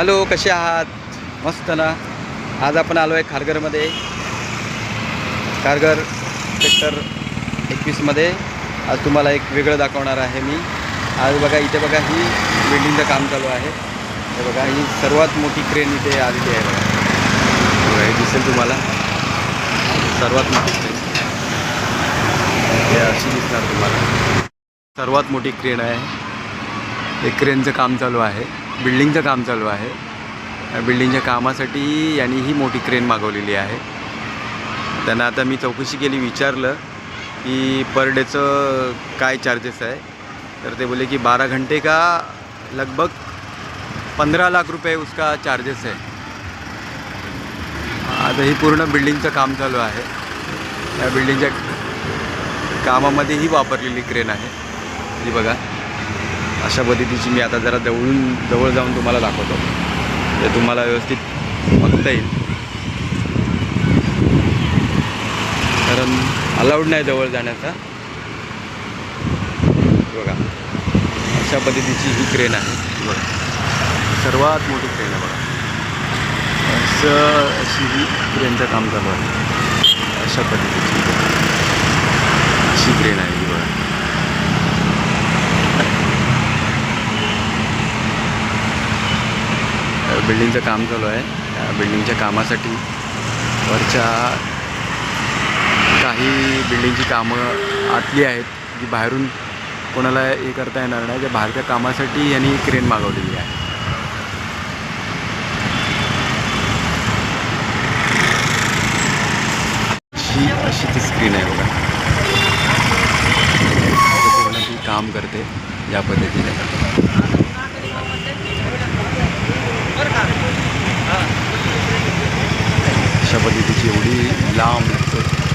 Hello कसे आहात? मस्त ना? आज आपण आलो आहे खारघरमध्ये. खारघर सेक्टर एकवीसमध्ये. आज तुम्हाला एक वेगळं दाखवणार आहे मी. आज बघा इथे बघा ही बिल्डिंगचं काम चालू आहे. हे बघा ही सर्वात मोठी क्रेन इथे आलेली आहे बघा. हे दिसेल तुम्हाला. सर्वात मोठी क्रेन हे अशी दिसणार तुम्हाला. सर्वात मोठी क्रेन आहे. हे क्रेनचं काम चालू आहे. बिल्डिंगचं काम चालू आहे. या बिल्डिंगच्या कामासाठी यांनी ही मोठी क्रेन मागवलेली आहे. त्यांना आता मी चौकशी केली विचारलं की पर डेचं काय चार्जेस आहे? तर ते बोले की बारा घंटे का लगभग पंधरा लाख रुपये उसका चार्जेस है आता ही पूर्ण बिल्डिंगचं काम चालू आहे. या बिल्डिंगच्या कामामध्ये ही वापरलेली क्रेन आहे. ही बघा. अशा पद्धतीची मी आता जरा जवळून जवळ जाऊन तुम्हाला दाखवतो. ते तुम्हाला व्यवस्थित बघता येईल. कारण अलाउड नाही जवळ जाण्याचा. बघा. अशा पद्धतीची ही क्रेन आहे. बघा. सर्वात मोठी क्रेन आहे बघा. असं अशी ही क्रेनचं काम चालू आहे. अशा पद्धतीची. अशी क्रेन आहे ही बघा बिल्डिंगचं काम चालू आहे. त्या बिल्डिंगच्या कामासाठी वरच्या काही बिल्डिंगची कामं आतली आहेत जी बाहेरून कोणाला हे करता येणार नाही. ज्या बाहेरच्या कामासाठी यांनी क्रेन मागवलेली आहे. अशी अशी ती स्क्रीन आहे बघा. पूर्ण ती काम करते या पद्धतीने अशा पद्धतीची एवढी लांब